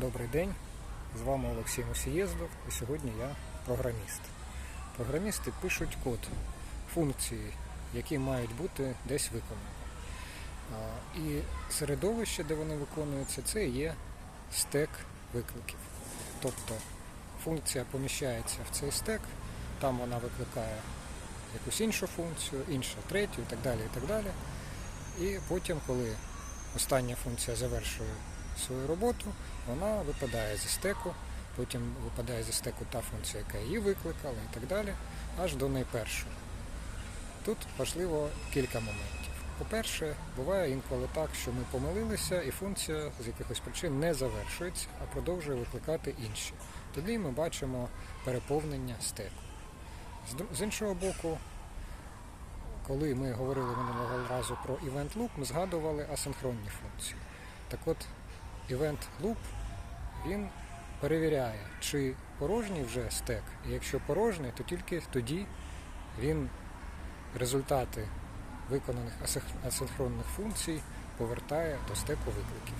Добрий день, з вами Олексій Мусієздов і сьогодні я програміст. Програмісти пишуть код, функції, які мають бути десь виконані. І середовище, де вони виконуються, це є стек викликів. Тобто функція поміщається в цей стек, там вона викликає якусь іншу функцію, інша третю і так далі. І так далі. І потім, коли остання функція завершує свою роботу, вона випадає зі стеку, потім випадає зі стеку та функція, яка її викликала, і так далі, аж до найпершої. Тут важливо кілька моментів. По-перше, буває інколи так, що ми помилилися, і функція з якихось причин не завершується, а продовжує викликати інші. Тоді ми бачимо переповнення стеку. З іншого боку, коли ми говорили минулого разу про event loop, ми згадували асинхронні функції. Так от, loop, він перевіряє, чи порожній вже стек, і якщо порожній, то тільки тоді він результати виконаних асинхронних функцій повертає до стеку викликів.